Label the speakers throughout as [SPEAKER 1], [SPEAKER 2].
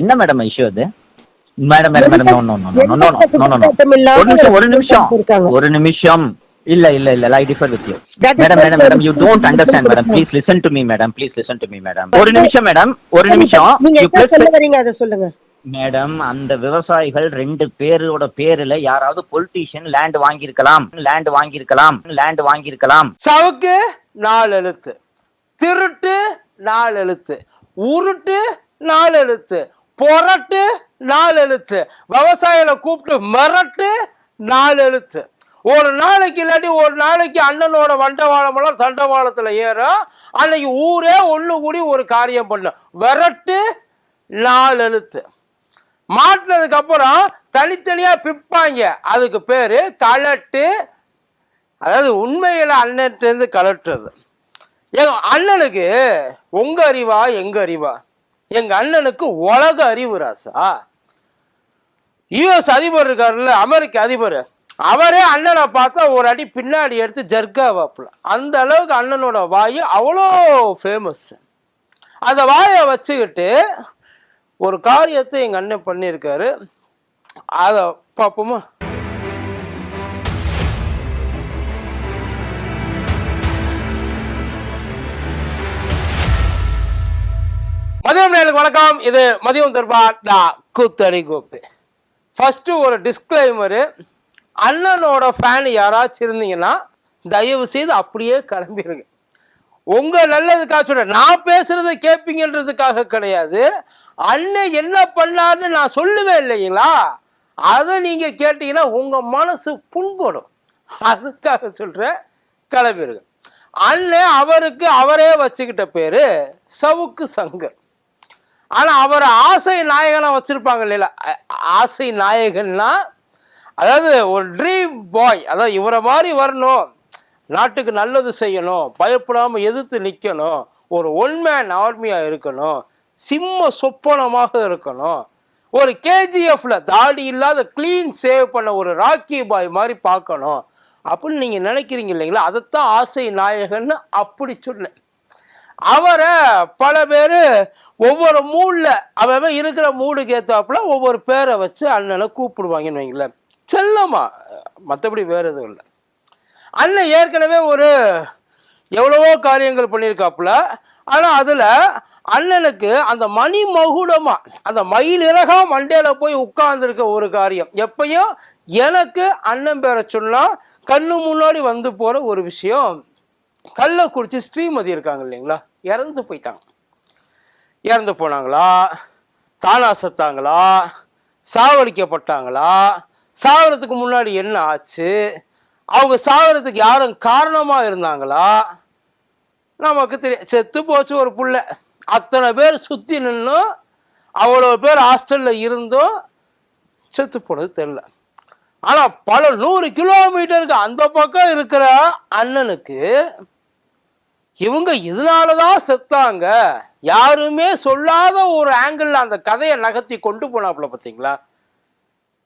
[SPEAKER 1] என்ன madam issue அது? Madam madam madam no no no no no ஒரு நிமிஷம் ஒரு நிமிஷம். ஒரு நிமிஷம். இல்ல இல்ல இல்ல I differ with you madam madam madam you don't understand madam please listen to me madam please listen to me madam ஒரு நிமிஷம் மேடம் ஒரு நிமிஷம்.
[SPEAKER 2] நீங்க என்ன சொல்ல அத சொல்லுங்க.
[SPEAKER 1] மேடம் அந்த விவசாயிகள் ரெண்டு பேரோட பேர்ல யாராவது பொலிட்டீஷியன் லேண்ட் வாங்கியிருக்கலாம். லேண்ட் வாங்கியிருக்கலாம். லேண்ட் வாங்கியிருக்கலாம்.
[SPEAKER 3] சவுக்கு நாலு எழுத்து. திருட்டு நாலு எழுத்து. உருட்டு நாலு எழுத்து. புரட்டு நாலு எழுத்து. விவசாயிகளை கூப்பிட்டு மிரட்டு நாலு எழுத்து. ஒரு நாளைக்கு இல்லாட்டி ஒரு நாளைக்கு அண்ணனோட வண்டவாளமெல்லாம் சண்டவாளத்தில் ஏறும். அன்னைக்கு ஊரே ஒன்று கூடி ஒரு காரியம் பண்ணும் விரட்டு நாலு எழுத்து. மாட்டினதுக்கு அப்புறம் பிற்பாங்க பிப்பாங்க. அதுக்கு பேர் கலட்டு. அதாவது உண்மையில் அண்ணன்ட்டு கலட்டுறது. எங்க அண்ணனுக்கு உங்கள் அறிவா எங்கள் அறிவா? எங்க அண்ணனுக்கு உலக அறிவு ராசா யுஎஸ் அதிபர் இருக்காருல்ல அமெரிக்க அதிபர். அவரே அண்ணனை பார்த்தா ஒரு அடி பின்னாடி எடுத்து ஜர்கா வாப்புல. அந்த அளவுக்கு அண்ணனோட வாய் அவ்வளோ ஃபேமஸ் அந்த வாயை வச்சுக்கிட்டு ஒரு காரியத்தை எங்கள் அண்ணன் பண்ணியிருக்காரு. அதை பார்ப்போமா மதியம் நேருக்கு வணக்கம். இது மதியம் தர்பா டா கூத்தடி கோப்பு ஃபஸ்ட்டு ஒரு டிஸ்க்ளைமரு அண்ணனோட ஃபேன் யாராச்சும் இருந்தீங்கன்னா தயவு செய்து அப்படியே கிளம்பிடுங்க உங்கள் நல்லதுக்காக சொல்றேன். நான் பேசுறத கேட்பீங்கன்றதுக்காக கிடையாது. அண்ணன் என்ன பண்ணார்னு நான் சொல்லுவேன் இல்லைங்களா? அதை நீங்கள் கேட்டீங்கன்னா உங்கள் மனசு புண்படும். அதுக்காக சொல்கிறேன் கிளம்பிடுங்க அண்ணன் அவருக்கு அவரே வச்சுக்கிட்ட பேர் சவுக்கு சங்கர். ஆனால் அவர் ஆசை நாயகனாக வச்சிருப்பாங்க இல்லையா ஆசை நாயகன்னா அதாவது ஒரு ட்ரீம் பாய் அதாவது இவரை மாதிரி வரணும். நாட்டுக்கு நல்லது செய்யணும். பயப்படாமல் எதிர்த்து நிற்கணும் ஒரு ஒன்மேன் ஆர்மியாக இருக்கணும். சிம்ம சொப்பனமாக இருக்கணும். ஒரு கேஜிஎஃப்ல தாடி இல்லாத க்ளீன் சேவ் பண்ண ஒரு ராக்கி பாய் மாதிரி பார்க்கணும். அப்படின்னு நீங்கள் நினைக்கிறீங்க இல்லைங்களா? அதைத்தான் ஆசை நாயகன்னு அப்படி சொன்னேன். அவரை பல பேர் ஒவ்வொரு மூடில் அவன் இருக்கிற மூடுக்கு ஏற்றாப்புல ஒவ்வொரு பேரை வச்சு அண்ணனை கூப்பிடுவாங்கன்னு வைங்களேன். செல்லமா? மற்றபடி வேற எதுவும் இல்லை. அண்ணன் ஏற்கனவே ஒரு எவ்வளவோ காரியங்கள் பண்ணியிருக்காப்புல ஆனால் அதில் அண்ணனுக்கு அந்த மணி மகுடமா அந்த மயில் இறகா மண்டையில் போய் உட்கார்ந்துருக்க ஒரு காரியம். எப்பயும் எனக்கு அண்ணன் பேரை சொன்னால் கண்ணு முன்னாடி வந்து போகிற ஒரு விஷயம். கள்ளக்குறிச்சி ஸ்ரீமதி இருக்காங்க இல்லைங்களா? இறந்து போயிட்டாங்க. இறந்து போனாங்களா? தானா செத்தாங்களா? சாவடிக்கப்பட்டாங்களா? சாவறதுக்கு முன்னாடி என்ன ஆச்சு? அவங்க சாவறதுக்கு யாரும் காரணமா இருந்தாங்களா? நமக்கு தெரியும் செத்து போச்சு ஒரு புள்ள. அத்தனை பேர் சுத்தி நின்றும் அவ்வளோ பேர் ஹாஸ்டல்ல இருந்தும் செத்து போனது தெரில ஆனா பல நூறு கிலோமீட்டருக்கு அந்த பக்கம் இருக்கிற அண்ணனுக்கு இவங்க இதனால தான் செத்தாங்க. யாருமே சொல்லாத ஒரு ஆங்கிள் அந்த கதையை நகர்த்தி கொண்டு போனாப்புல பார்த்தீங்களா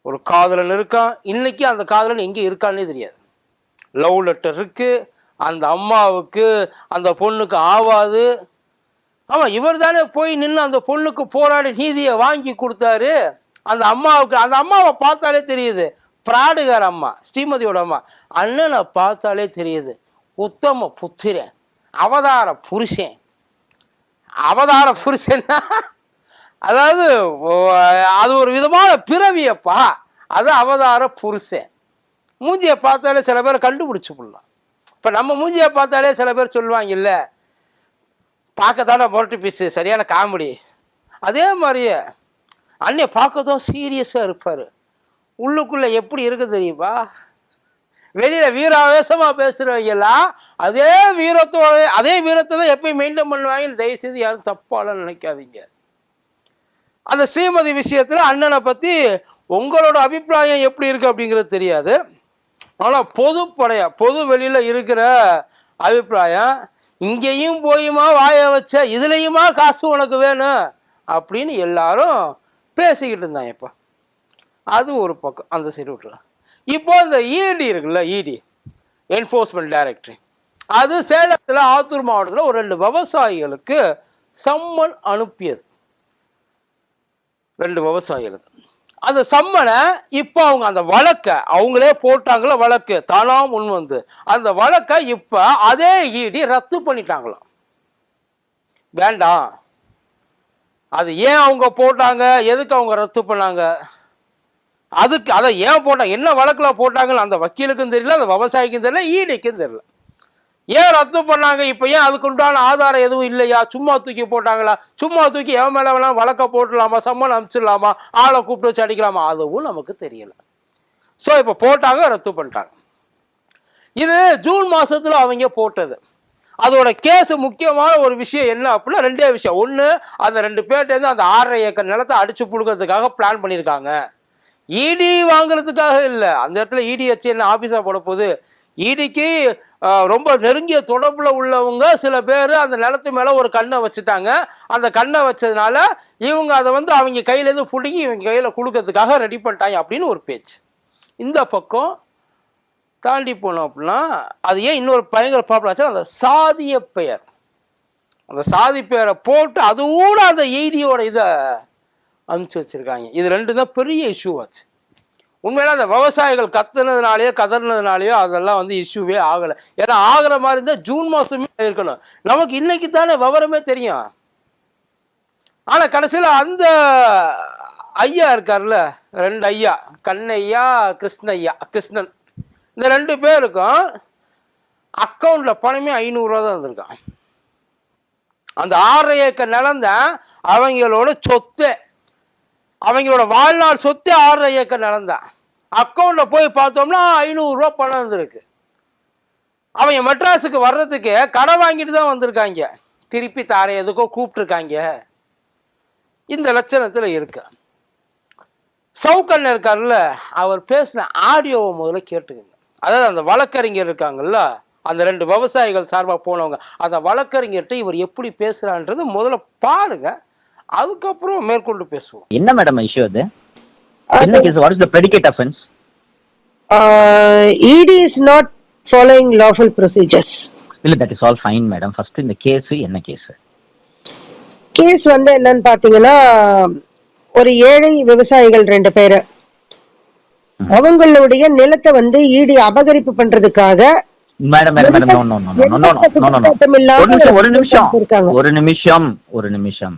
[SPEAKER 3] ஒரு காதலன் இருக்கான். இன்னைக்கு அந்த காதலன் எங்கே இருக்கான்னே தெரியாது. லவ் லெட்டர் இருக்கு. அந்த அம்மாவுக்கு அந்த பொண்ணுக்கு ஆவாது. ஆமாம் இவர் தானே போய் நின்று அந்த பொண்ணுக்கு போராடி நீதியை வாங்கி கொடுத்தாரு. அந்த அம்மாவுக்கு அந்த அம்மாவை பார்த்தாலே தெரியுது. பிராடுகார அம்மா ஸ்ரீமதியோட அம்மா. அண்ணனை பார்த்தாலே தெரியுது. உத்தம புத்திரன். அவதார புருஷன். அவதார புருஷன்னா அதாவது அது ஒரு விதமான பிறவியப்பா. அது அவதார புருஷன். மூஞ்சியை பார்த்தாலே சில பேர் கண்டுபிடிச்சி போடலாம் இப்போ நம்ம மூஞ்சியை பார்த்தாலே சில பேர் சொல்லுவாங்க இல்லை பார்க்கத்தானே மொரட்டு பீஸு சரியான காமெடி. அதே மாதிரியே அன்னையை பார்க்கதான் சீரியஸாக இருப்பார். உள்ளுக்குள்ளே எப்படி இருக்குது தெரியுமா? வெளியில் வீராவேசமாக பேசுகிறவங்கெல்லாம் அதே வீரத்தோட அதே வீரத்தை தான் எப்பயும் மெயின்டைன் பண்ணுவாங்கன்னு தயவுசெய்து யாரும் தப்பாலாம் நினைக்காதீங்க. அந்த ஸ்ரீமதி விஷயத்துல அண்ணனை பத்தி உங்களோட அபிப்பிராயம் எப்படி இருக்கு அப்படிங்கிறது தெரியாது. ஆனா பொதுப்படையா பொது வெளியில இருக்கிற அபிப்பிராயம் இங்கேயும் போயுமா வாய வச்ச இதுலேயுமா காசு உனக்கு வேணும்? அப்படின்னு எல்லாரும் பேசிக்கிட்டு இருந்தாங்க இப்போ. அது ஒரு பக்கம் அந்த சைடு விட்டுருலாம் இப்போ இந்த இடி இருக்குல்ல இடி என்ஃபோர்ஸ்மெண்ட் டைரக்டரி அது சேலத்தில் ஆத்தூர் மாவட்டத்தில் ஒரு ரெண்டு விவசாயிகளுக்கு சம்மன் அனுப்பியது. ரெண்டு விவசாயிகளுக்கு. அந்த சம்மனை இப்போ அவங்க அந்த வழக்கை அவங்களே போட்டாங்களோ வழக்கு? தானா முன் வந்து. அந்த வழக்கை இப்போ அதே ஈடி ரத்து பண்ணிட்டாங்களாம். வேண்டாம். அது ஏன் அவங்க போட்டாங்க? எதுக்கு அவங்க ரத்து பண்ணாங்க? அதுக்கு அதை ஏன் போட்டாங்க என்ன வழக்கில் போட்டாங்கன்னு அந்த வக்கீலுக்கும் தெரியல அந்த விவசாயிக்கும் தெரியல ஈடிக்கும் தெரியல. ஏன் ரத்து பண்ணாங்க? இப்போ ஏன் அதுக்கு உண்டான ஆதாரம் எதுவும் இல்லையா? சும்மா தூக்கி போட்டாங்களா? சும்மா தூக்கி எவன் மேலே வேணாம் வழக்க போட்டுடலாமா? சம்மன் அனுப்பிச்சிடலாமா? ஆளை கூப்பிட்டு வச்சு அடிக்கலாமா? அதுவும் நமக்கு தெரியல. ஸோ இப்போ போட்டாங்க ரத்து பண்ணிட்டாங்க. இது ஜூன் மாதத்தில் அவங்க போட்டது. அதோட கேஸ் முக்கியமான ஒரு விஷயம் என்ன அப்படின்னா ரெண்டே விஷயம். ஒன்று அந்த ரெண்டு பேர்ட்டேருந்து அந்த ஆறரை ஏக்கர் நிலத்தை அடிச்சு பிடுக்கிறதுக்காக பிளான் பண்ணியிருக்காங்க இடி வாங்குறதுக்காக இல்லை. அந்த இடத்துல இடி வச்சு என்ன ஆஃபீஸாக போட போகுது? இடிக்கு ரொம்ப நெருங்கிய தொடர்பில் உள்ளவங்க சில பேர் அந்த நிலத்து மேலே ஒரு கண்ணை வச்சுட்டாங்க. அந்த கண்ணை வச்சதுனால இவங்க அதை வந்து அவங்க கையிலேருந்து பிடுங்கி இவங்க கையில் கொடுக்கறதுக்காக ரெடி பண்ணிட்டாங்க அப்படின்னு ஒரு பேச்சு. இந்த பக்கம் தாண்டி போனோம் அப்படின்னா அது ஏன் இன்னொரு பயங்கர பாப்புலர் ஆச்சு அந்த சாதிய பெயர். அந்த சாதி பெயரை போட்டு அதோடு அந்த ஈடியோட இதை அனுப்பிச்சு வச்சிருக்காங்க. இது ரெண்டு தான் பெரிய இஷ்யூ ஆச்சு. உண்மையில அந்த விவசாயிகள் கத்துனதுனாலேயோ கதறினதுனாலேயோ அதெல்லாம் வந்து இஷ்யூவே ஆகலை. ஏன்னா ஆகிற மாதிரி இருந்தால் ஜூன் மாதமே இருக்கணும். நமக்கு இன்னைக்கு தானே விவரமே தெரியும். ஆனால் கடைசியில் அந்த ஐயா இருக்கார்ல ரெண்டு ஐயா கண்ணையா கிருஷ்ணய்யா கிருஷ்ணன். இந்த ரெண்டு பேருக்கும் அக்கௌண்ட்டில் பணமே ஐநூறுரூவா தான் இருந்திருக்கான். அந்த ஆறரை ஏக்கர் நிலம் தான் அவங்களோட சொத்து. அவங்களோட வாழ்நாள் சொத்து ஆறரை ஏக்கர் நடந்தான் அக்கௌண்ட்டில் போய் பார்த்தோம்னா ஐநூறுரூவா பணம் இருந்திருக்கு அவங்க மெட்ராஸுக்கு வர்றதுக்கு கடை வாங்கிட்டு தான் வந்திருக்காங்க. திருப்பி தாரை எதுக்கோ கூப்பிட்டுருக்காங்க. இந்த லட்சணத்தில் இருக்கு. சவுக்கண்ணன் இருக்கார்ல அவர் பேசின ஆடியோவை முதல்ல கேட்டுக்கோங்க. அதாவது அந்த வழக்கறிஞர் இருக்காங்கல்ல அந்த ரெண்டு விவசாயிகள் சார்பாக போனவங்க அந்த வழக்கறிஞர்கிட்ட இவர் எப்படி பேசுகிறான்றது முதல்ல பாருங்கள் அதுக்கப்புறம் மேற்கொண்டு பேசுவோம்.
[SPEAKER 1] என்ன மேடம் இஷ்யூ அது? என்ன case what is the predicate offence
[SPEAKER 2] ED is not following lawful procedures.
[SPEAKER 1] இல்ல that is all fine madam first இந்த கேஸ் என்ன கேஸ்
[SPEAKER 2] கேஸ் வந்து என்னன்னு பாத்தீங்கன்னா ஒரு ஏழை விவசாயிகள் ரெண்டு பேரு. அவங்களுடைய நிலத்தை வந்து ஈடி அபகரிப்பு பண்றதுக்காக
[SPEAKER 1] மேடம் மேடம் ஒரு நிமிஷம் ஒரு நிமிஷம்.
[SPEAKER 2] இருக்காங்க.
[SPEAKER 1] ஒரு நிமிஷம் ஒரு நிமிஷம்.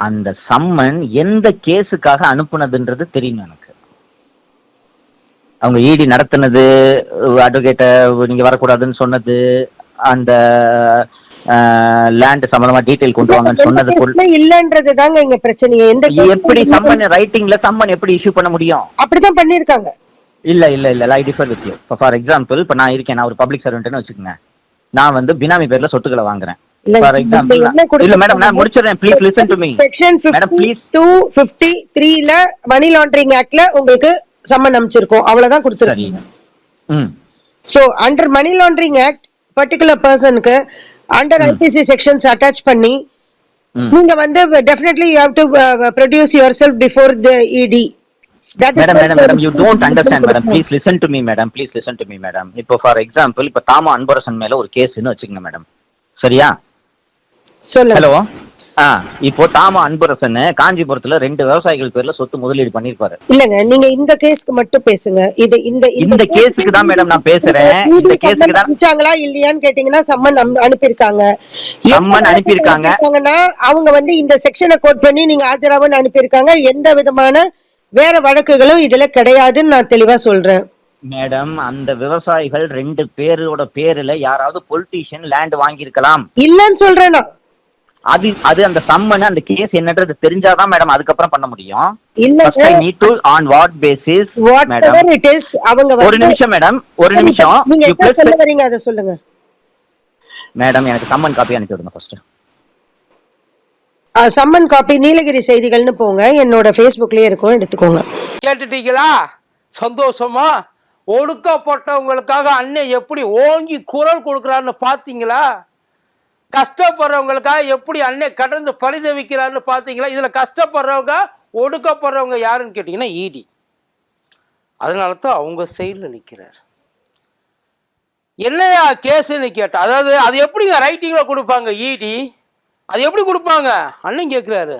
[SPEAKER 1] அந்த சம்மன் எந்த கேஸுக்காக அனுப்புனதுன்றது தெரியும் எனக்கு. அவங்க இடி நடத்துனது அட்வொகேட்டை நீங்க வரக்கூடாதுன்னு சொன்னது அந்த லேண்ட் சம்பந்தமா டீடைல் கொண்டு வாங்கன்னு சொன்னது
[SPEAKER 2] இல்லன்றது தாங்க இங்க பிரச்சனையே. எந்த
[SPEAKER 1] எப்படி சம்மன் ரைட்டிங்ல சம்மன் எப்படி இஷ்யூ பண்ண முடியும்?
[SPEAKER 2] அப்படிதான் பண்ணிருக்காங்க
[SPEAKER 1] இல்ல இல்ல இல்ல I differ with you for example இப்போ நான் இருக்கேன் நான் ஒரு பப்ளிக் சர்வெண்ட்னு வச்சுக்கோங்க. நான் வந்து பினாமி பேர்ல சொத்துக்களை வாங்குறேன்.
[SPEAKER 2] இல்ல,
[SPEAKER 1] மேடம் நான் முடிச்சிடுறேன். Please listen to me madam please
[SPEAKER 2] two fifty த்ரீல மணி லாண்டரிங் ஆக்ட்ல உங்களுக்கு சம்மன் அமைச்சிருக்கோம் அவ்வளவுதான் கொடுத்துருக்கீங்க
[SPEAKER 1] ம்.
[SPEAKER 2] So under money laundering act particular பர்சனுக்கு அண்டர்
[SPEAKER 1] ம்.
[SPEAKER 2] ஐபிசி செக்ஷன்ஸ் அட்டாச் பண்ணி நீங்க வந்து definitely you have to produce yourself before the ED
[SPEAKER 1] madam madam madam you don't understand madam please listen to me madam please listen to me madam இப்போ for example இப்போ தாமா அன்பரசன் மேல ஒரு கேஸ்னு வச்சுக்கோங்க madam சரியா? ஹலோ. ஆ இப்போ தாமா அன்பரசன் காஞ்சிபுரத்துல ரெண்டு விவசாயிகள் பேர்ல சொத்து முதலீடு பண்ணிருப்பாரு.
[SPEAKER 2] இல்லங்க நீங்க இந்த கேஸ்க்கு மட்டும் பேசுங்க. இது இந்த
[SPEAKER 1] இந்த கேஸுக்கு தான் மேடம் நான் பேசுறேன். இந்த கேஸுக்கு தான்
[SPEAKER 2] அனுப்பிச்சாங்களா இல்லையான்னு கேட்டீங்கன்னா சம்மன் அனு- அனுப்பியிருக்காங்க.
[SPEAKER 1] சம்மன் அனுப்பியிருக்காங்க.
[SPEAKER 2] அவங்க வந்து இந்த செக்ஷனை கோட் பண்ணி நீங்க ஆஜராவன்னு அனுப்பியிருக்காங்க. எந்த விதமான வேற வழக்குகளும் இதுல கிடையாதுன்னு நான் தெளிவா சொல்றேன்.
[SPEAKER 1] மேடம் அந்த விவசாயிகள் ரெண்டு பேரோட பேர்ல யாராவது பொலிட்டீஷியன் லேண்ட் வாங்கியிருக்கலாம்.
[SPEAKER 2] இல்லன்னு சொல்றேன்
[SPEAKER 1] அது அது அந்த சம்மன் அந்த கேஸ் என்னன்றது தெரிஞ்சாதான் மேடம் அதுக்கப்புறம் பண்ண முடியும்.
[SPEAKER 2] இல்ல
[SPEAKER 1] first I need to on what basis
[SPEAKER 2] what
[SPEAKER 1] madam
[SPEAKER 2] it is அவங்க
[SPEAKER 1] ஒரு நிமிஷம் மேடம் ஒரு நிமிஷம்.
[SPEAKER 2] நீங்க என்ன சொல்ல வரீங்க? அதை சொல்லுங்க.
[SPEAKER 1] மேடம் எனக்கு சம்மன் காப்பி அனுப்பி விடுங்க ஃபர்ஸ்ட்
[SPEAKER 2] சம்மன் காப்பி நீலகிரி செய்திகள்னு போங்க. என்னோட ஃபேஸ்புக்லயே இருக்கும். எடுத்துக்கோங்க.
[SPEAKER 3] கேட்டுட்டீங்களா? சந்தோஷமா? ஒடுக்கப்பட்டவங்களுக்காக அண்ணன் எப்படி ஓங்கி குரல் கொடுக்குறான்னு பார்த்தீங்களா? கஷ்டப்படுறவங்களுக்காக எப்படி அன்னை கடந்து பரிதவிக்கிறான்னு பார்த்தீங்களா? இதில் கஷ்டப்படுறவங்க ஒடுக்கப்படுறவங்க யாருன்னு கேட்டிங்கன்னா ஈடி. அதனால தான் அவங்க சைடில் நிற்கிறார் என்னையா கேஸுன்னு கேட்டால் அதாவது அது எப்படிங்க ரைட்டிங்கில் கொடுப்பாங்க ஈடி? அது எப்படி கொடுப்பாங்க? அண்ணன் கேட்குறாரு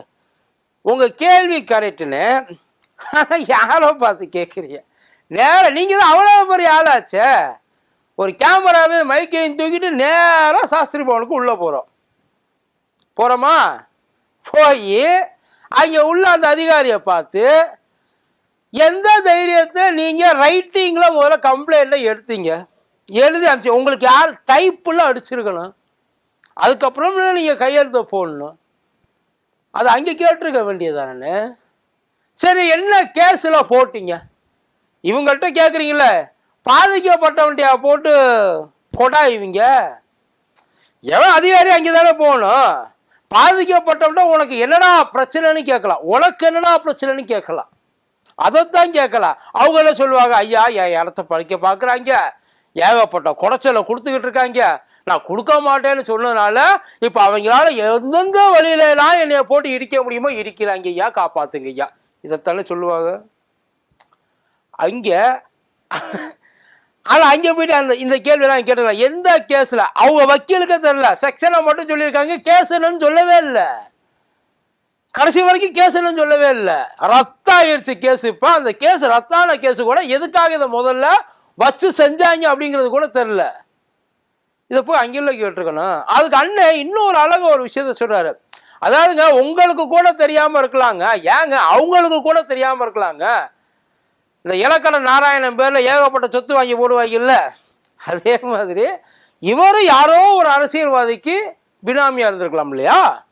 [SPEAKER 3] உங்கள் கேள்வி கரெக்டுன்னு யாரோ பார்த்து கேட்குறீங்க நேராக நீங்கள் தான் அவ்வளோ பெரிய ஆளாச்சே. ஒரு கேமராவே மைக்கையும் தூக்கிட்டு நேராக சாஸ்திரி பவனுக்கு உள்ளே போகிறோம் போகிறோமா போய் அங்கே உள்ள அந்த அதிகாரியை பார்த்து எந்த தைரியத்தை நீங்கள் ரைட்டிங்கில் முதல்ல கம்ப்ளைண்ட்டை எடுத்தீங்க? எழுதி அனுப்பிச்சு உங்களுக்கு யார் டைப்புல அடிச்சிருக்கணும்? அதுக்கப்புறம் நீங்கள் கையெழுத்த போடணும்? அது அங்கே கேட்டிருக்க வேண்டியதானே சரி என்ன கேஸில் போட்டீங்க? இவங்கள்ட்ட கேட்குறீங்களே பாதிக்கப்பட்டவன்ட்டியா போட்டு கொடாயுவீங்க எவன் அதிகாரி அங்கே தானே போகணும்? பாதிக்கப்பட்டவன்ட்ட உனக்கு என்னடா பிரச்சனைன்னு கேட்கலாம். உனக்கு என்னடா பிரச்சனைன்னு கேட்கலாம். அதைத்தான் கேட்கலாம். அவங்க என்ன சொல்லுவாங்க? ஐயா என் இடத்த படிக்க பார்க்குறாங்க. ஏகப்பட்ட குடைச்சலை கொடுத்துக்கிட்டு இருக்காங்க. நான் கொடுக்க மாட்டேன்னு சொன்னதுனால இப்போ அவங்களால எந்தெந்த வழியில எல்லாம் என்னைய போட்டு இடிக்க முடியுமோ இடிக்கிறாங்க ஐயா காப்பாத்துங்க ஐயா. இதைத்தானே சொல்லுவாங்க. அங்கே ஆனா அங்க போயிட்டு அந்த இந்த கேள்வி எல்லாம் கேட்டுக்கலாம் எந்த கேஸ்ல? அவங்க வக்கீலுக்கே தெரியல. செக்ஷனை மட்டும் சொல்லியிருக்காங்க. கேஸ் என்னன்னு சொல்லவே இல்லை. கடைசி வரைக்கும் கேஸ் என்னன்னு சொல்லவே இல்லை. ரத்தம் ஆயிருச்சு கேஸ் இப்போ. அந்த கேஸ் ரத்தான கேஸ் கூட எதுக்காக இதை முதல்ல வச்சு செஞ்சாங்க அப்படிங்கிறது கூட தெரியல. இதை போய் அங்கிள்ள கேட்டிருக்கணும். அதுக்கு அண்ணன் இன்னொரு அழகு ஒரு விஷயத்த சொல்றாரு. அதாவதுங்க உங்களுக்கு கூட தெரியாம இருக்கலாங்க. ஏங்க அவங்களுக்கு கூட தெரியாம இருக்கலாங்க. இந்த இலக்கண நாராயணன் பேரில் ஏகப்பட்ட சொத்து வாங்கி போடுவாங்கல்ல? அதே மாதிரி இவரும் யாரோ ஒரு அரசியல்வாதிக்கு பினாமியாக இருந்திருக்கலாம் இல்லையா?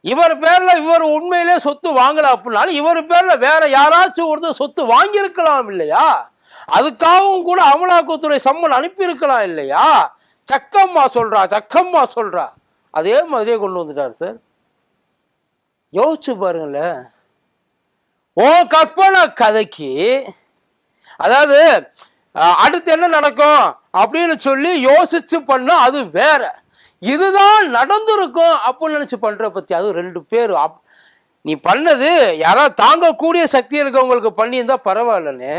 [SPEAKER 3] இவர் பேரில் இவர் உண்மையிலே சொத்து வாங்கலை அப்படின்னாலும் இவர் பேரில் வேற யாராச்சும் ஒருத்தர் சொத்து வாங்கியிருக்கலாம் இல்லையா? அதுக்காகவும் கூட அமலாக்கத்துறை சம்மன் அனுப்பியிருக்கலாம் இல்லையா? சக்கம்மா சொல்றா சக்கம்மா சொல்றா. அதே மாதிரியே கொண்டு வந்துட்டார் சார். யோசிச்சு பாருங்களேன். ஓ கற்பனை கதைக்கு அதாவது அடுத்து என்ன நடக்கும்? அப்படின்னு சொல்லி யோசிச்சு பண்ண அது வேற. இதுதான் நடந்திருக்கும் அப்படின்னு நினச்சி பண்ற பத்தி அது ரெண்டு பேர். அப்- நீ பண்ணது யாராவது தாங்கக்கூடிய சக்தி இருக்கவங்களுக்கு பண்ணியிருந்தா பரவாயில்லன்னு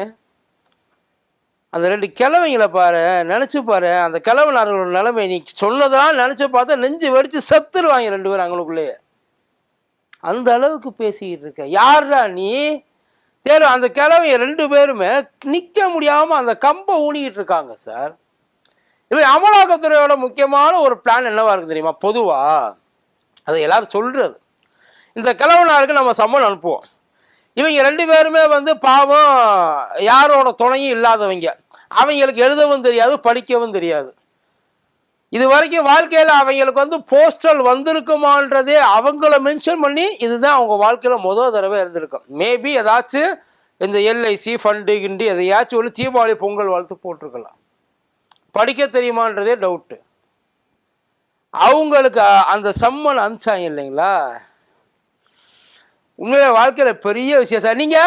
[SPEAKER 3] அந்த ரெண்டு கிழவைங்களை பாரு நினச்சி பாரு. அந்த கிழவனார்களோட நிலைமை நீ சொன்னதெல்லாம் நினச்சி பார்த்தா நெஞ்சு வெடித்து செத்துருவாங்க ரெண்டு பேரும் அவங்களுக்குள்ளேயே அந்த அளவுக்கு பேசிக்கிட்டு இருக்க. யாரா நீ? தேர் அந்த கிழவைய ரெண்டு பேருமே நிற்க முடியாமல் அந்த கம்பை ஊனிக்கிட்டு இருக்காங்க சார். இப்போ அமலாக்கத்துறையோட முக்கியமான ஒரு பிளான் என்னவா இருக்கு தெரியுமா? பொதுவா. அதை எல்லாரும் சொல்றது. இந்த கிழவனாருக்கு நம்ம சம்மன் அனுப்புவோம். இவங்க ரெண்டு பேருமே வந்து பாவம் யாரோட துணையும் இல்லாதவங்க. அவங்களுக்கு எழுதவும் தெரியாது படிக்கவும் தெரியாது. இது வரைக்கும் வாழ்க்கையில் அவங்களுக்கு வந்து போஸ்டல் வந்திருக்குமான்றதே அவங்கள மென்ஷன் பண்ணி இதுதான் அவங்க வாழ்க்கையில் முதல் தடவை இருந்திருக்கும். மேபி ஏதாச்சும் இந்த எல்ஐசி ஃபண்டு கிண்டி எதையாச்சும் ஒரு தீபாவளி பொங்கல் வாழ்த்து போட்டிருக்கலாம். படிக்க தெரியுமான்றதே டவுட்டு அவங்களுக்கு அந்த சம்மன் அனுப்பிச்சாங்க இல்லைங்களா? உண்மையில வாழ்க்கையில் பெரிய விஷயம். சார் நீங்க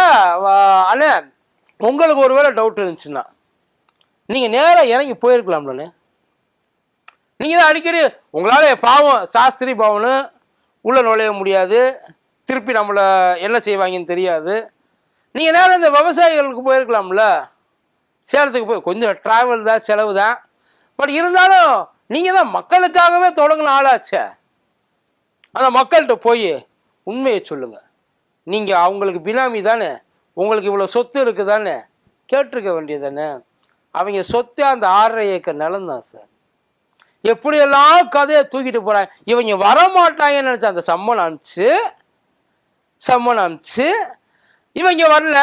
[SPEAKER 3] வா- அண்ணே உங்களுக்கு ஒருவேளை டவுட் இருந்துச்சுன்னா நீங்கள் நேராக இறங்கி போயிருக்கலாம்லண்ணே நீங்கள் தான் அடிக்கடி உங்களால் பாவம் சாஸ்திரி பாவம்னு உள்ளே நுழைய முடியாது. திருப்பி நம்மளை என்ன செய்வாங்கன்னு தெரியாது. நீங்கள் நேரம் இந்த விவசாயிகளுக்கு போயிருக்கலாம்ல. சேலத்துக்கு போய் கொஞ்சம் ட்ராவல் தான் செலவு தான். பட் இருந்தாலும் நீங்கள் தான் மக்களுக்காகவே தொடங்கின ஆளாச்சே. அந்த மக்கள்கிட்ட போய் உண்மையை சொல்லுங்கள் நீங்கள் அவங்களுக்கு பினாமி தானே? உங்களுக்கு இவ்வளோ சொத்து இருக்கு தானே கேட்டிருக்க வேண்டியது தானே? அவங்க சொத்து அந்த ஆறரை ஏக்கர் நிலம் தான் சார். எப்படியெல்லாம் கதையை தூக்கிட்டு போறாங்க இவங்க வரமாட்டாங்கன்னு நினைச்ச அந்த சம்மன் அனுப்பிச்சு சம்மன் அனுப்பிச்சு இவங்க வரல.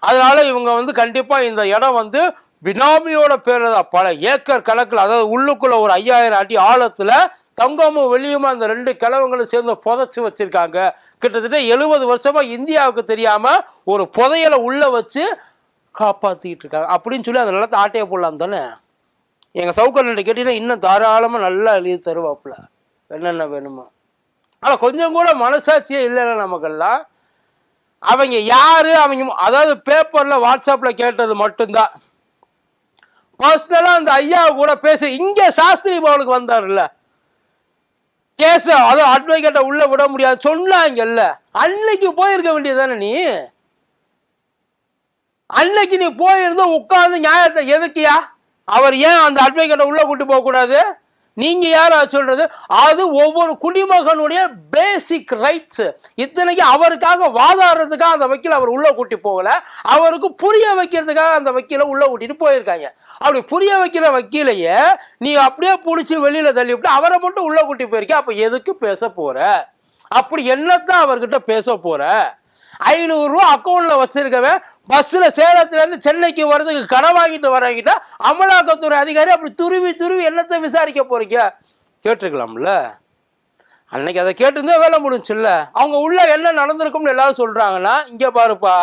[SPEAKER 3] அதனால இவங்க வந்து கண்டிப்பா இந்த இடம் வந்து பினாமியோட பேர்ல தான். பல ஏக்கர் கணக்கில் அதாவது உள்ளுக்குள்ள ஒரு ஐயாயிரம் அடி ஆழத்துல தங்கமும் வெளியுமா அந்த ரெண்டு கிழவங்களும் சேர்ந்து புதைச்சு வச்சிருக்காங்க. கிட்டத்தட்ட எழுபது வருஷமா இந்தியாவுக்கு தெரியாம ஒரு புதையலை உள்ள வச்சு காப்பாத்திக்கிட்டு இருக்காங்க. அப்படின்னு சொல்லி அந்த நிலத்தை ஆட்டையை போடலாம் தானே? எங்கள் சவுக்கர்கிட்ட கேட்டீங்கன்னா இன்னும் தாராளமாக நல்லா எழுதி தருவாப்புல. என்னென்ன வேணுமா. ஆனால் கொஞ்சம் கூட மனசாட்சியே இல்லைல்ல நமக்கெல்லாம். அவங்க யார்? அவங்க அதாவது பேப்பரில் வாட்ஸ்அப்பில் கேட்டது மட்டும்தான். பர்சனலாக அந்த ஐயா கூட பேசி இங்கே சாஸ்திரி பவனுக்கு வந்தாருல்ல. கேஸ் அதாவது அட்வொகேட்டை உள்ளே விட முடியாது சொன்னாங்கல்ல. அன்னைக்கு போயிருக்க வேண்டியதானே நீ? அன்னைக்கு நீ போயிருந்த உட்காந்து நியாயத்தை எதுக்கியா? அவர் ஏன் அந்த அட்வொகேட்டை உள்ள கூட்டு போக கூடாது? நீங்க யாரா சொல்றது? அது ஒவ்வொரு குடிமகனுடைய பேசிக் ரைட்ஸ் இத்தனைக்கு அவருக்காக வாதாடுறதுக்காக அந்த வக்கீல் அவர் உள்ள கூட்டி போகல. அவருக்கு புரிய வைக்கிறதுக்காக அந்த வக்கீலை உள்ள கூட்டிட்டு போயிருக்காங்க. அப்படி புரிய வைக்கிற வக்கீலையே நீ அப்படியே புடிச்சு வெளியில தள்ளி விட்டு அவரை மட்டும் உள்ள கூட்டி போயிருக்க அப்ப எதுக்கு பேச போற? அப்படி என்னத்தான் அவர்கிட்ட பேச போற? ஐநூறுரூவா அக்கௌண்ட்டில் அக்கௌண்ட்ல பஸ்ஸில் பஸ்ல சென்னைக்கு வர்றதுக்கு கனவாகிட்டு வாங்கிட்டு வரவங்கிட்ட அமலாக்கத்துறை அதிகாரி அப்படி துருவி துருவி என்னத்தை விசாரிக்க போறீங்க? கேட்டிருக்கலாம்ல. அன்னைக்கு அதை கேட்டிருந்தா வேலை முடிஞ்சுல்ல அவங்க உள்ள என்ன நடந்திருக்கும்னு எல்லாரும் சொல்றாங்கன்னா இங்கே பாருப்பா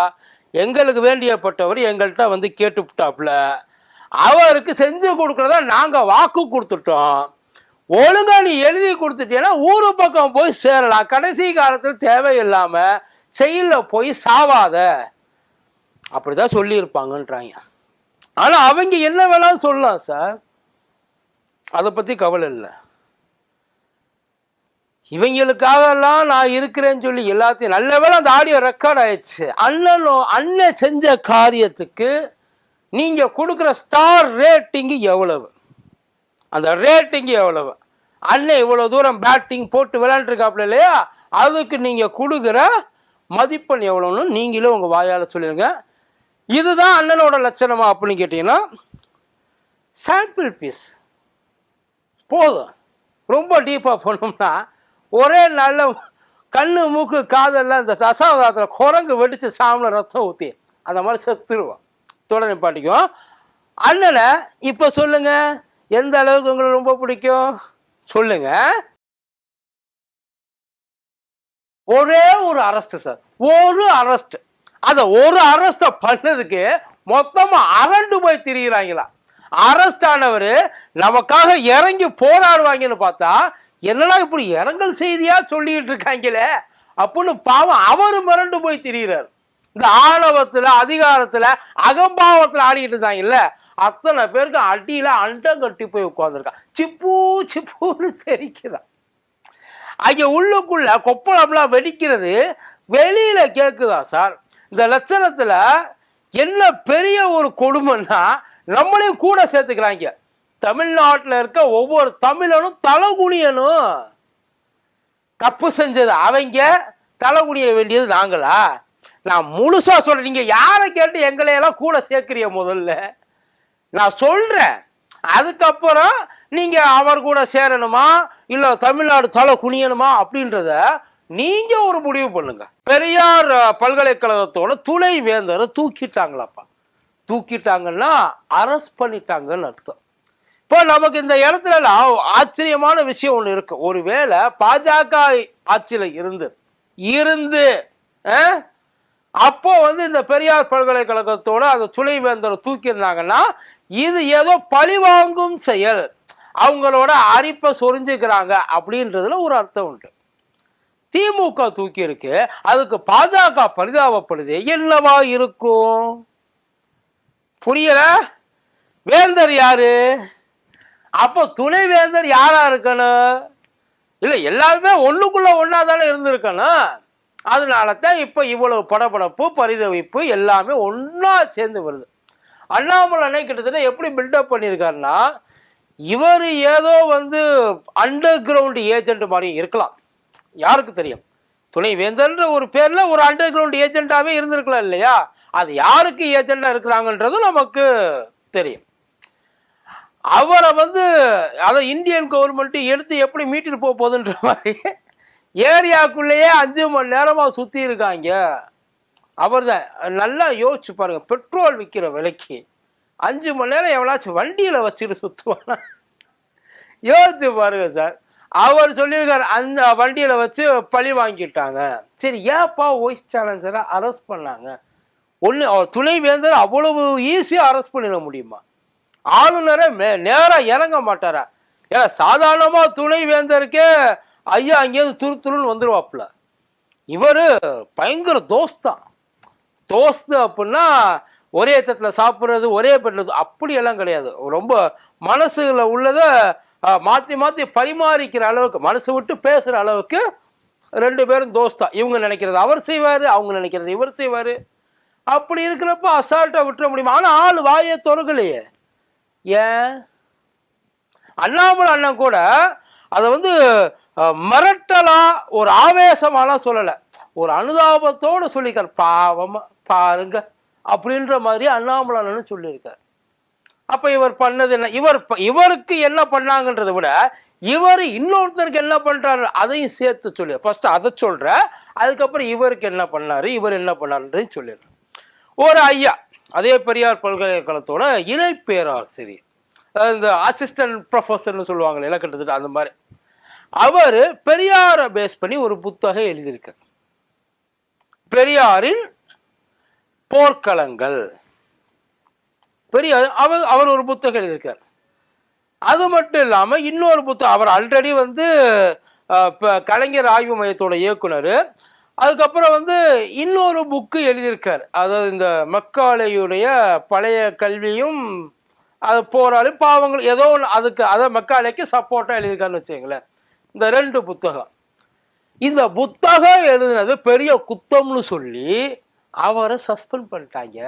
[SPEAKER 3] எங்களுக்கு வேண்டியப்பட்டவர் எங்கள்கிட்ட வந்து கேட்டுவிட்டாப்புல அவருக்கு செஞ்சு கொடுக்குறதா நாங்கள் வாக்கு கொடுத்துட்டோம். ஒழுங்கா நீ எழுதி கொடுத்துட்டீங்கன்னா ஊர் பக்கம் போய் சேரலாம். கடைசி காலத்தில் தேவையில்லாமல் செயலில் போய் சாவாத. அப்படிதான் சொல்லியிருப்பாங்கன்றாங்க. ஆனால் அவங்க என்ன வேணாலும் சொல்லலாம் சார். அதை பற்றி கவலை இல்லை. இவங்களுக்காகலாம் நான் இருக்கிறேன்னு சொல்லி எல்லாத்தையும் நல்ல வேலை அந்த ஆடியோ ரெக்கார்ட் ஆயிடுச்சு. அண்ணனோ அண்ணன் செஞ்ச காரியத்துக்கு நீங்கள் கொடுக்குற ஸ்டார் ரேட்டிங்கு எவ்வளவு? அந்த ரேட்டிங் எவ்வளவு? அண்ணன் இவ்வளோ தூரம் பேட்டிங் போட்டு விளையாண்டுருக்காப்புல இல்லையா? அதுக்கு நீங்கள் கொடுக்குற மதிப்பெண் எவ்வளோன்னு நீங்களும் உங்கள் வாயால் சொல்லிடுங்க. இதுதான் அண்ணனோட லட்சணமா அப்படின்னு கேட்டிங்கன்னா சாம்பிள் பீஸ் போதும். ரொம்ப டீப்பாக போனோம்னா ஒரே நல்ல கண்ணு மூக்கு காதெல்லாம் இந்த தசாவதாரத்தில் குரங்கு வெடித்து சாமில் ரத்தம் ஊற்றி அந்த மாதிரி செத்துருவோம். தொடர் பாட்டிக்கும் அண்ணனை இப்போ சொல்லுங்கள் எந்த அளவுக்கு உங்களுக்கு ரொம்ப பிடிக்கும்? சொல்லுங்கள் ஒரே ஒரு அரெஸ்ட் சார் ஒரு அரெஸ்ட் அத ஒரு அரெஸ்ட பண்ணதுக்கு மொத்தமா அரண்டு போய் திரியிறாங்களா? அரெஸ்ட் ஆனவர் நமக்காக இறங்கி போராடுவாங்கன்னு பார்த்தா என்னடா இப்படி இறங்கல் செய்தியா சொல்லிட்டு இருக்காங்களே? அப்படின்னு பாவம் அவரு மிரண்டு போய் திரியிறாரு. இந்த ஆணவத்துல அதிகாரத்துல அகம்பாவத்துல ஆடிக்கிட்டு இருந்தாங்கல்ல அத்தனை பேருக்கு அடியில அண்டம் கட்டி போய் உட்காந்துருக்கான் சிப்பு சிப்புன்னு தெரிக்குதான் அங்க உள்ளுக்குள்ள கொப்பளம்லாம் வெடிக்கிறது வெளியில கேக்குதா சார்? இந்த லட்சணத்துல என்ன பெரிய ஒரு கொடுமைன்னா நம்மளையும் கூட சேர்த்துக்கிறாங்க தமிழ்நாட்டில் இருக்க ஒவ்வொரு தமிழனும் தலைகுனியனும் தப்பு செஞ்சது அவங்க தலைகுனிய வேண்டியது நாங்களா? நான் முழுசா சொல்றேன். நீங்க யாரை கேட்டு எங்களையெல்லாம் கூட சேர்க்கிறிய முதல்ல? நான் சொல்றேன். அதுக்கப்புறம் நீங்கள் அவர் கூட சேரணுமா? இல்லை தமிழ்நாடு தலை குனியணுமா? அப்படின்றத நீங்கள் ஒரு முடிவு பண்ணுங்க. பெரியார் பல்கலைக்கழகத்தோட துணை வேந்தரை தூக்கிட்டாங்களாப்பா. தூக்கிட்டாங்கன்னா அரெஸ்ட் பண்ணிட்டாங்கன்னு அர்த்தம். இப்போ நமக்கு இந்த இடத்துல எல்லாம் ஆச்சரியமான விஷயம் ஒன்று இருக்கு. ஒருவேளை பாஜக ஆட்சியில் இருந்து இருந்து அப்போ வந்து இந்த பெரியார் பல்கலைக்கழகத்தோட அந்த துணைவேந்தரை தூக்கியிருந்தாங்கன்னா இது ஏதோ பழிவாங்கும் செயல். அவங்களோட அரிப்பை சொரிஞ்சுக்கிறாங்க அப்படின்றதுல ஒரு அர்த்தம் உண்டு. திமுக தூக்கி இருக்கு அதுக்கு பாஜக பரிதாபப்படுது என்னவா இருக்கும்? புரியல? வேந்தர் யாரு? அப்போ துணை வேந்தர் யாரா இருக்கணும்? இல்ல எல்லாருமே ஒண்ணுக்குள்ள ஒன்னா தானே இருந்திருக்கணும். அதனால தான் இப்போ இவ்வளவு படபடப்பு பரிதவிப்பு எல்லாமே ஒன்றா சேர்ந்து வருது. அண்ணாமலை அணை கிட்டத்தட்ட எப்படி பில்டப் பண்ணியிருக்காருன்னா இவர் ஏதோ வந்து அண்டர் கிரவுண்ட் ஏஜென்ட் மாதிரி இருக்கலாம். யாருக்கு தெரியும்? துணைவேந்தர்ன்ற ஒரு பேரில் ஒரு அண்டர் கிரவுண்ட் ஏஜென்ட்டாகவே இருந்திருக்கலாம் இல்லையா? அது யாருக்கு ஏஜெண்டாக இருக்கிறாங்கன்றதும் நமக்கு தெரியும். அவரை வந்து அதை இந்தியன் கவர்மெண்ட்டு எடுத்து எப்படி மீட்டிட்டு போக போகுதுன்ற மாதிரி ஏரியாக்குள்ளேயே அஞ்சு மணி நேரமாக சுற்றி இருக்காங்க. அவர் தான் நல்லா யோசிச்சு பாருங்கள் பெட்ரோல் விற்கிற விலைக்கு அஞ்சு மணி நேரம் எவ்வளாச்சும் வண்டியில் வச்சுட்டு சுற்றுவானா யோசிச்சு பாருங்க சார். அவர் சொல்லியிருக்கார் அந்த வண்டியில் வச்சு பழி வாங்கிட்டாங்க. சரி ஏப்பா வாய்ஸ் சேலஞ்சரை அரெஸ்ட் பண்ணாங்க? ஒன்று அவர் துணை வேந்தர் அவ்வளவு ஈஸியாக அரெஸ்ட் பண்ணிட முடியுமா? ஆளுநரை மே நேராக இறங்க மாட்டாரா? ஏன்னா சாதாரணமாக துணை வேந்தருக்கே ஐயா அங்கேயிருந்து துரு துருன்னு வந்துடுவாப்புல இவர் பயங்கர தோஸ்தான். தோஸ்து அப்படின்னா ஒரே தட்டில் சாப்பிட்றது ஒரே பெட்டில் அப்படியெல்லாம் கிடையாது. ரொம்ப மனசுல உள்ளதை மாற்றி மாற்றி பரிமாறிக்கிற அளவுக்கு மனசு விட்டு பேசுகிற அளவுக்கு ரெண்டு பேரும் தோஸ்தா. இவங்க நினைக்கிறது அவர் செய்வார் அவங்க நினைக்கிறது இவர் செய்வார். அப்படி இருக்கிறப்ப அசால்ட்டாக விட்டுற முடியுமா? ஆனால் ஆள் வாயை திறக்கலையே. ஏன்? அண்ணாமலை அண்ணன் கூட அதை வந்து அஹ், ஒரு ஆவேசமாலாம் சொல்லலை. ஒரு அனுதாபத்தோடு சொல்லிக்கார் பாவமாக பாருங்க. அப்படின்ற மாதிரி அண்ணாமலை சொல்லியிருக்கார். அப்போ இவர் பண்ணது என்ன? இவர் இவருக்கு என்ன பண்ணாங்கன்றதை விட இவர் இன்னொருத்தருக்கு என்ன பண்ணுறாரு அதையும் சேர்த்து சொல்லி ஃபர்ஸ்ட் அதை சொல்கிற அதுக்கப்புறம் இவருக்கு என்ன பண்ணாரு இவர் என்ன பண்ணாருன்றதையும் சொல்லிடுறேன் ஒரு ஐயா அதே பெரியார் பல்கலைக்கழகத்தோட இணை பேராசிரியர் அதாவது இந்த அசிஸ்டன்ட் ப்ரொஃபஸர்னு சொல்லுவாங்க இல்லை கிட்டத்தட்ட அந்த மாதிரி. அவர் பெரியாரை பேஸ் பண்ணி ஒரு புத்தகம் எழுதியிருக்கார். பெரியாரின் போர்க்களங்கள். பெரிய அவர் அவர் ஒரு புத்தகம் எழுதியிருக்கார். அது மட்டும் இல்லாமல் இன்னொரு புத்தகம் அவர் ஆல்ரெடி வந்து கலைஞர் ஆய்வு மையத்தோட இயக்குனர். அதுக்கப்புறம் வந்து இன்னொரு புக்கு எழுதியிருக்கார். அதாவது இந்த மக்காலையுடைய பழைய கல்வியும் அது போராளும் பாவங்கள் ஏதோ ஒன்று அதுக்கு அதை மக்காலைக்கு சப்போர்ட்டாக எழுதியிருக்காருன்னு வச்சுங்களேன் இந்த ரெண்டு புத்தகம். இந்த புத்தகம் எழுதினது பெரிய குத்தம்னு சொல்லி அவரை சஸ்பெண்ட் பண்ணிட்டாங்க.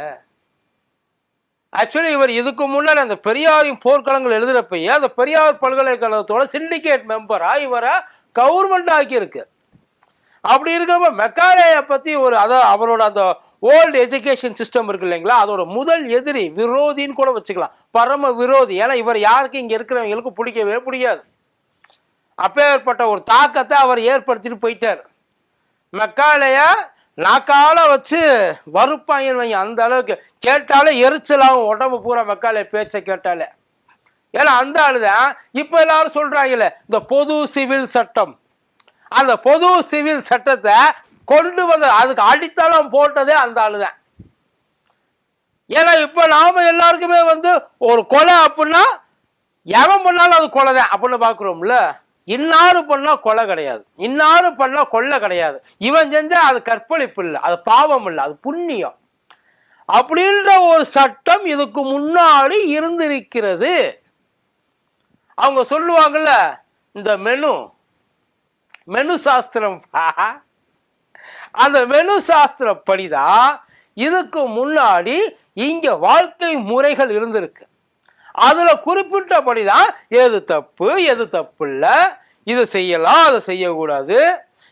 [SPEAKER 3] ஆக்சுவலி இவர் இதுக்கு முன்னாடி அந்த பெரியாரின் போர்க்களங்கள் எழுதுறப்பயே அந்த பெரியார் பல்கலைக்கழகத்தோட சிண்டிகேட் மெம்பராக இவரை கவர்மெண்ட் ஆக்கியிருக்கு. அப்படி இருக்கிறப்ப மெக்காலேயை பற்றி ஒரு அதை அவரோட அந்த ஓல்டு எஜுகேஷன் சிஸ்டம் இருக்கு இல்லைங்களா? அதோட முதல் எதிரி விரோதின்னு கூட வச்சுக்கலாம். பரம விரோதி. ஏன்னா இவர் யாருக்கும் இங்கே இருக்கிறவங்களுக்கு பிடிக்கவே பிடிக்காது. அப்பேற்பட்ட ஒரு தாக்கத்தை அவர் ஏற்படுத்திட்டு போயிட்டார். மெக்காலைய நாக்கால வச்சு வறுப்பாங்கன்னு வைங்க. அந்த அளவுக்கு. கேட்டாலே எரிச்சலாகும் உடம்பு பூரா மெக்காலைய பேச்சை கேட்டாலே. ஏன்னா அந்த ஆளுதான் இப்ப எல்லாரும் சொல்றாங்கல்ல இந்த பொது சிவில் சட்டம். அந்த பொது சிவில் சட்டத்தை கொண்டு வந்த அதுக்கு அடித்தளம் போட்டதே அந்த ஆளுதான் ஏன்னா இப்ப நாம எல்லாருக்குமே வந்து ஒரு கொலை அப்படின்னா எவன் பண்ணாலும் அது கொலை தான் அப்படின்னு பாக்குறோம்ல இன்னாரு பண்ணா கொலை கிடையாது. இன்னாரு பண்ணா கொள்ளை கிடையாது. இவன் செஞ்சா அது கற்பழிப்பு இல்லை அது பாவம் இல்லை அது புண்ணியம். அப்படின்ற ஒரு சட்டம் இதுக்கு முன்னாடி இருந்திருக்கிறது. அவங்க சொல்லுவாங்கல்ல இந்த மெனு மெனு சாஸ்திரம். அந்த மெனு சாஸ்திரப்படிதான் இதுக்கு முன்னாடி இங்க வாழ்க்கை முறைகள் இருந்திருக்கு. அதுல குறிப்பிட்டபடிதான் எது தப்பு எது தப்பு இல்ல இதை செய்யலாம் அதை செய்யக்கூடாது.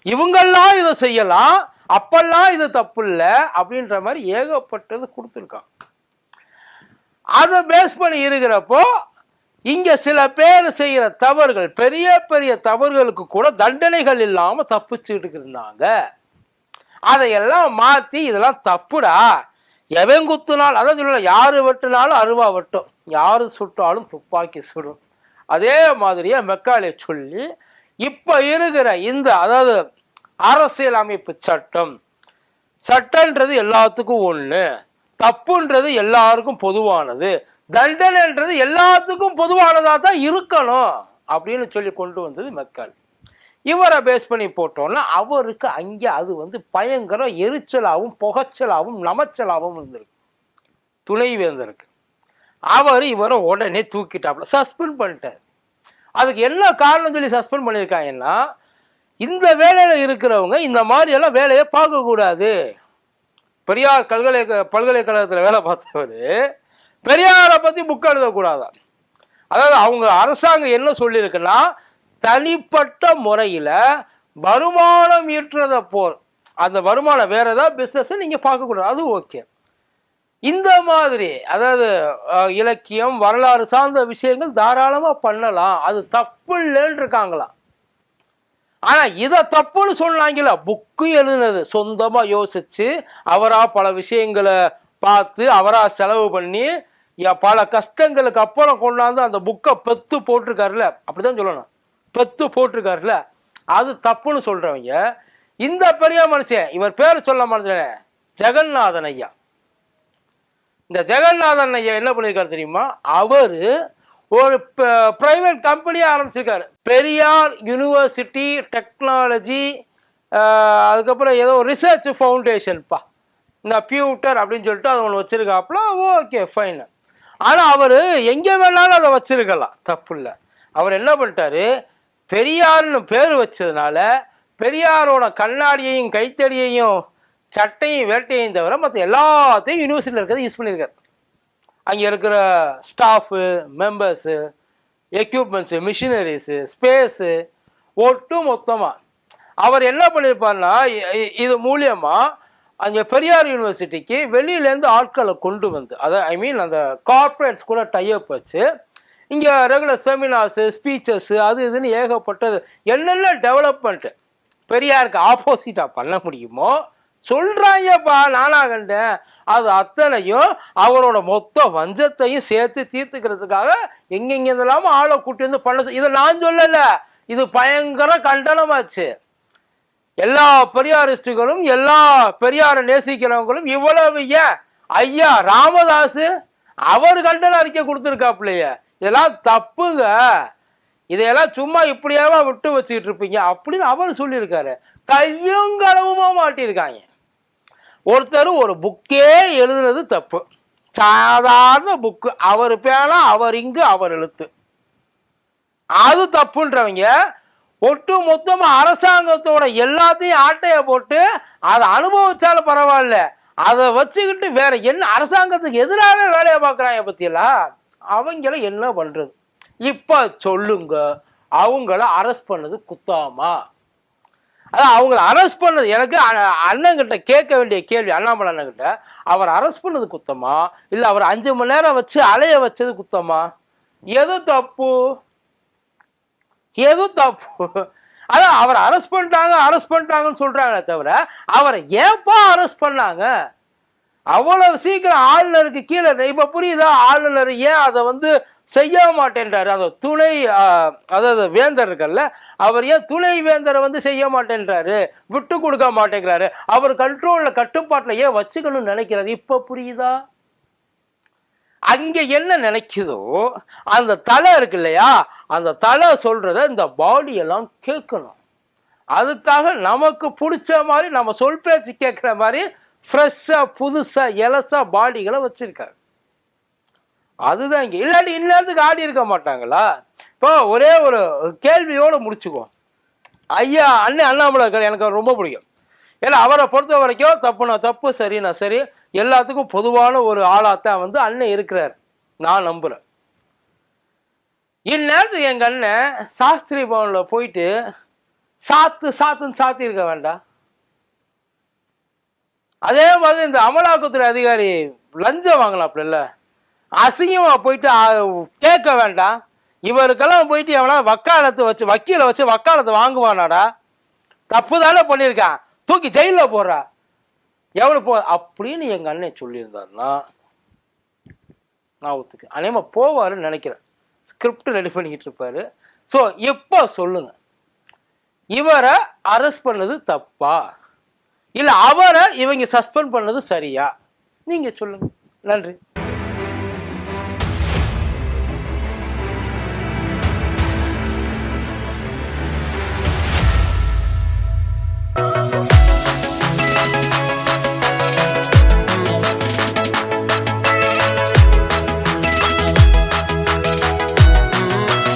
[SPEAKER 3] இவங்கெல்லாம் இதை செய்யலாம் அப்பெல்லாம் இது தப்பு இல்ல அப்படின்ற மாதிரி ஏகப்பட்டது கொடுத்துருக்கான் அதை பேஸ் பண்ணி இருக்கிறப்போ இங்க சில பேர் செய்யற தவறுகள் பெரிய பெரிய தவறுகளுக்கு கூட தண்டனைகள் இல்லாம தப்பிச்சுட்டு இருந்தாங்க. அதையெல்லாம் மாத்தி இதெல்லாம் தப்புடா. எவன் குத்துனாலும் அதான் சொல்லல யாரு வெட்டினாலும் அருவா வெட்டும். யார் சுட்டாலும் துப்பாக்கி சுடும். அதே மாதிரியே மெக்காலே சொல்லி இப்போ இருக்கிற இந்த அதாவது அரசியல் அமைப்பு சட்டம் சட்டன்றது எல்லாத்துக்கும் ஒன்று தப்புன்றது எல்லாருக்கும் பொதுவானது தண்டனைன்றது எல்லாத்துக்கும் பொதுவானதாக தான் இருக்கணும் அப்படின்னு சொல்லி கொண்டு வந்தது மெக்கால். இவரை பேஸ் பண்ணி போட்டோம்னா அவருக்கு அங்கே அது வந்து பயங்கர எரிச்சலாகவும் புகைச்சலாகவும் நமச்சலாகவும் இருந்திருக்கு. துணைவேந்தருக்கு. அவர் இவரை உடனே தூக்கிட்டாப்புல. சஸ்பெண்ட் பண்ணிட்டார். அதுக்கு என்ன காரணம் சொல்லி சஸ்பெண்ட் பண்ணியிருக்காங்கன்னா இந்த வேலையில் இருக்கிறவங்க இந்த மாதிரியெல்லாம் வேலையை பார்க்கக்கூடாது. பெரியார் கல்கலை பல்கலைக்கழகத்தில் வேலை பார்த்தவர் பெரியாரை பற்றி புக் எழுதக்கூடாதான் அதாவது அவங்க அரசாங்கம் என்ன சொல்லியிருக்குன்னா தனிப்பட்ட முறையில் வருமானம் ஈட்டுறதை போல் அந்த வருமானம் வேறு ஏதாவது பிஸ்னஸ் நீங்கள் பார்க்கக்கூடாது. அது ஓகே இந்த மாதிரி அதாவது இலக்கியம் வரலாறு சார்ந்த விஷயங்கள் தாராளமாக பண்ணலாம். அது தப்பு இல்லைன்னு இருக்காங்களாம் ஆனால் இதை தப்புன்னு சொன்னாங்கல்ல புக்கு எழுதுனது. சொந்தமாக யோசிச்சு அவராக பல விஷயங்களை பார்த்து அவராக செலவு பண்ணி பல கஷ்டங்களுக்கு அப்புறம் கொண்டாந்து அந்த புக்கை பெத்து போட்டிருக்காருல அப்படிதான் சொல்லணும். பெத்து போட்டிருக்காருல்ல அது தப்புன்னு சொல்றவங்க இந்த பெரிய மனுஷன் இவர் பேர் சொல்ல மாட்டேன் ஜெகநாதன் ஐயா. இந்த ஜெகநாதன் ஐயா என்ன பண்ணியிருக்காரு தெரியுமா? அவர் ஒரு பிரைவேட் கம்பெனியாக ஆரம்பிச்சிருக்காரு. பெரியார் யூனிவர்சிட்டி டெக்னாலஜி அதுக்கப்புறம் ஏதோ ரிசர்ச் ஃபவுண்டேஷன்ப்பா இந்த பியூட்டர் அப்படின்னு சொல்லிட்டு அது ஒன்று வச்சிருக்காப்புல ஓகே ஃபைன் ஆனால் அவர் எங்கே வேணாலும் அதை வச்சிருக்கலாம். தப்பு இல்லை. அவர் என்ன பண்ணிட்டாரு? பெரியார்னு பேர் வச்சதுனால பெரியாரோட கண்ணாடியையும் கைத்தடியையும் சட்டையும் வேட்டையும் தவிர மற்ற எல்லாத்தையும் யூனிவர்சிட்டியில் இருக்கிறத யூஸ் பண்ணியிருக்காரு. அங்கே இருக்கிற staff members equipments machineries space ஒட்டு மொத்தமாக அவர் என்ன பண்ணியிருப்பார்னா இது மூலியமாக அங்கே பெரியார் யூனிவர்சிட்டிக்கு வெளியிலேருந்து ஆட்களை கொண்டு வந்து அதை ஐ மீன் அந்த கார்பரேட்ஸ் கூட டைப் வச்சு இங்கே ரெகுலர் செமினார்ஸு ஸ்பீச்சஸ்ஸு அது இதுன்னு ஏகப்பட்டது. என்னென்ன டெவலப்மெண்ட்டு பெரியாருக்கு ஆப்போசிட்டாக பண்ண முடியுமோ சொல்றாங்கப்பா நானா கண்டேன் அது அத்தனையும் அவரோட மொத்த வஞ்சத்தையும் சேர்த்து தீர்த்துக்கிறதுக்காக எங்கெங்க இதெல்லாம ஆளை கூட்டி வந்து பண்ண இதை நான் சொல்லல. இது பயங்கர கண்டனமாச்சு. எல்லா பெரியாரிஸ்டுகளும் எல்லா பெரியாரை நேசிக்கிறவங்களும் இவ்வளவு ஏன்? ஐயா ராமதாஸ் அவர் கண்டன அறிக்கை கொடுத்துருக்காப்புலையே. இதெல்லாம் தப்புங்க. இதையெல்லாம் சும்மா இப்படியாவா விட்டு வச்சுக்கிட்டு இருப்பீங்க அப்படின்னு அவர் சொல்லியிருக்காரு. கையும் களவுமா மாட்டியிருக்காங்க. ஒருத்தர் ஒரு புக்கே எழுதுனது தப்பு. சாதாரண புக்கு அவர் பேனா அவர் இங்கு அவர் எழுத்து. அது தப்புன்றவங்க ஒட்டு மொத்தமாக அரசாங்கத்தோட எல்லாத்தையும் ஆட்டைய போட்டு அதை அனுபவிச்சாலும் பரவாயில்ல. அதை வச்சுக்கிட்டு வேற என்ன அரசாங்கத்துக்கு எதிராகவே வேலையை பார்க்குறாங்க பத்தியெல்லாம் அவங்கள என்ன பண்றது? இப்ப சொல்லுங்க. அவங்கள அரெஸ்ட் பண்ணது குத்தாமா? அதான் அவங்கள அரெஸ்ட் பண்ணது எனக்கு அண்ணங்கிட்ட கேட்க வேண்டிய கேள்வி அண்ணாமலை அண்ணங்கிட்ட அவர் அரெஸ்ட் பண்ணது குத்தமா? இல்லை அவர் அஞ்சு மணி நேரம் வச்சு அலைய வச்சது குத்தமா? எது தப்பு? எது தப்பு? அதான் அவர் அரெஸ்ட் பண்ணிட்டாங்க அரெஸ்ட் பண்ணிட்டாங்கன்னு சொல்கிறாங்களே தவிர அவரை ஏப்பா அரெஸ்ட் பண்ணாங்க? அவ்வளவு சீக்கிரம் ஆளுநருக்கு கீழே இப்ப புரியுதா? ஆளுநர் ஏன் அதை வந்து செய்ய மாட்டேன்றாரு அந்த துணை அதாவது வேந்தர் இருக்கல்ல அவர் ஏன் துணை வேந்தரை வந்து செய்ய மாட்டேன்றாரு விட்டு கொடுக்க மாட்டேங்கிறாரு. அவர் கண்ட்ரோல்ல கட்டுப்பாட்டில் ஏன் வச்சுக்கணும்னு நினைக்கிறாரு? இப்ப புரியுதா? அங்க என்ன நினைக்குதோ அந்த தலை இருக்கு இல்லையா? அந்த தலை சொல்றத இந்த பாடி எல்லாம் கேட்கணும். அதுக்காக நமக்கு பிடிச்ச மாதிரி நம்ம சொல் பேச்சு கேட்குற மாதிரி ஃப்ரெஷ்ஷாக புதுசாக எலசா பாடிகளை வச்சுருக்காங்க. அதுதான் இங்கே. இல்லாட்டி இந்நேரத்துக்கு ஆடி இருக்க மாட்டாங்களா? இப்போ ஒரே ஒரு கேள்வியோடு முடிச்சுக்குவோம். ஐயா அண்ணன் அண்ணாமலைக்கர் எனக்கு ரொம்ப பிடிக்கும். ஏன்னா அவரை பொறுத்த வரைக்கும் தப்புனா தப்பு சரினா சரி. எல்லாத்துக்கும் பொதுவான ஒரு ஆளாத்தான் வந்து அண்ணன் இருக்கிறார். நான் நம்புகிறேன் இந்நேரத்துக்கு எங்கள் அண்ணன் சாஸ்திரி பவனில் போயிட்டு சாத்து சாத்துன்னு சாத்தியிருக்க வேண்டாம். அதே மாதிரி இந்த அமலாக்கத்துறை அதிகாரி லஞ்சம் வாங்கலாம்ல அசிங்கமாக போயிட்டு கேட்க வேண்டாம். இவருக்கெல்லாம் போயிட்டு எவனா வக்காலத்தை வச்சு வக்கீல வச்சு வக்காலத்தை வாங்குவானாடா? தப்பு தானே பண்ணியிருக்கான். தூக்கி ஜெயிலில் போடுறா. எவ்வளோ போ அப்படின்னு எங்கள் அண்ணன் சொல்லியிருந்தாருன்னா நான் ஒத்துக்க அநேகமா போவாருன்னு நினைக்கிறேன். ஸ்கிரிப்ட் ரெடி பண்ணிக்கிட்டு இருப்பாரு. ஸோ இப்போ சொல்லுங்க. இவரை அரெஸ்ட் பண்ணது தப்பா? இல்லை அவரை இவங்க சஸ்பெண்ட் பண்ணது சரியா? நீங்கள் சொல்லுங்கள் நன்றி.